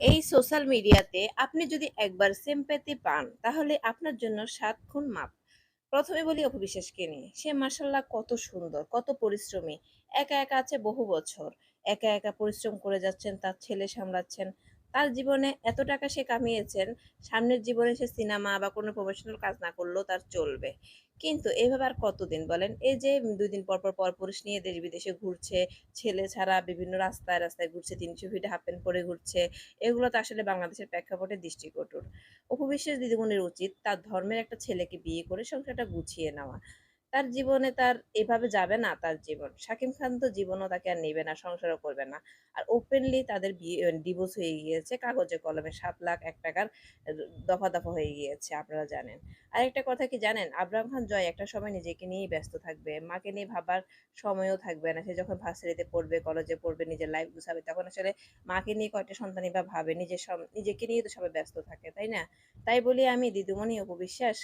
এই সোশ্যাল মিডিয়াতে আপনি যদি একবার সেম্প্যাথি পান তাহলে আপনার জন্য সাত খুন মাপ। প্রথমে বলি অপবিশ্বাসকে নিয়ে। সে মার্শাল্লাহ কত সুন্দর, কত পরিশ্রমী। একা, একা আছে বহু বছর। একা, একা পরিশ্রম করে যাচ্ছেন, তার ছেলে সামলাচ্ছেন। তার জীবনে এত টাকা সে কামিয়েছেন, সামনের জীবনে সে সিনেমা বা কোনো প্রফেশনাল কাজ না করলেও তার চলবে। কিন্তু এভাবে আর কতদিন বলেন? এই যে ২ দিন পর, পর পরপুরুষ নিয়ে দেশ-বিদেশে ঘুরছে, ছেলে ছাড়া বিভিন্ন রাস্তায়, রাস্তায় ঘুরছে, ৩০০ ফিট হাফ প্যান্ট পরে ঘুরছে। এগুলো তো আসলে বাংলাদেশের প্রেক্ষাপটে দৃষ্টিকটু। অপু বিশ্বাস দিদিমণির উচিত তার ধর্মের একটা ছেলেকে বিয়ে করে সংসারটা গুছিয়ে নেওয়া। তার জীবনে তার এভাবে যাবে না তার জীবন। শাকিব খান তো জীবনও তাকে আর নেবে না, সংসারও করবে না। আর ওপেনলি তাদের ডিভোর্স হয়ে গিয়েছে কাগজে কলমে সাত লাখ এক টাকার দফা, দফা হয়ে গিয়েছে আপনারা জানেন। আর একটা কথা কি জানেন? আবরাম খান জয় একটা সময় নিজেকে নিয়েই ব্যস্ত থাকবে। মাকে নিয়ে ভাবার সময়ও থাকবে না। সে যখন ভার্সিটিতে পড়বে, কলেজে পড়বে, নিজের লাইফ গুছাবে তখন আসলে মাকে নিয়ে কয়টা সন্তানই বা ভাবে? নিজের নিজেকে নিয়েই তো সবাই ব্যস্ত থাকে, তাই না? তাই বলি আমি দিদিমণি অপু বিশ্বাস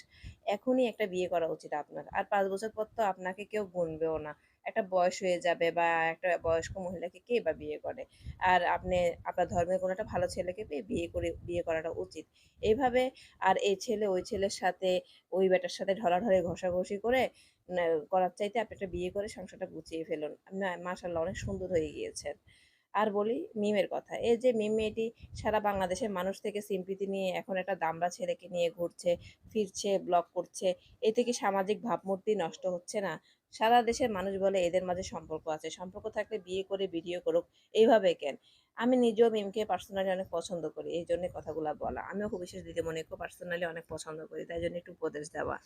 এখনই একটা বিয়ে করা উচিত আপনার। আর ৫ বছর পর তো আপনাকে কেউ গুনবেও না। একটা বয়স হয়ে যাবে বা একটা বয়স্ক মহিলাকে কে বা বিয়ে করে? আর আপনি আপনার ধর্মের কোনো একটা ভালো ছেলেকে পেয়ে বিয়ে করে বিয়ে করাটা উচিত। এভাবে আর এই ছেলে ওই ছেলের সাথে, ওই বেটার সাথে ঢলাঢলি ঘষাঘষি করে করার চাইতে আপনি একটা বিয়ে করে সংসারটা গুছিয়ে ফেলুন। না মাশাআল্লাহ অনেক সুন্দর হয়ে গিয়েছেন। আর বলি মিমের কথা। এই যে মিম মেয়েটি সারা বাংলাদেশের মানুষ থেকে সিম্পিতি নিয়ে এখন একটা দামড়া ছেলেকে নিয়ে ঘুরছে, ফিরছে, ব্লগ করছে। এতে কি সামাজিক ভাবমূর্তি নষ্ট হচ্ছে না? সারা দেশের মানুষ বলে এদের মাঝে সম্পর্ক আছে। সম্পর্ক থাকলে বিয়ে করে ভিডিও করুক। এইভাবে কেন? আমি নিজেও মিমকে পার্সোনালি অনেক পছন্দ করি। এই জন্য কথাগুলো বলা। আমিও খুব বিশ্বাস দিদিমণিকেও পার্সোনালি অনেক পছন্দ করি। তাই জন্য একটু উপদেশ দেওয়া।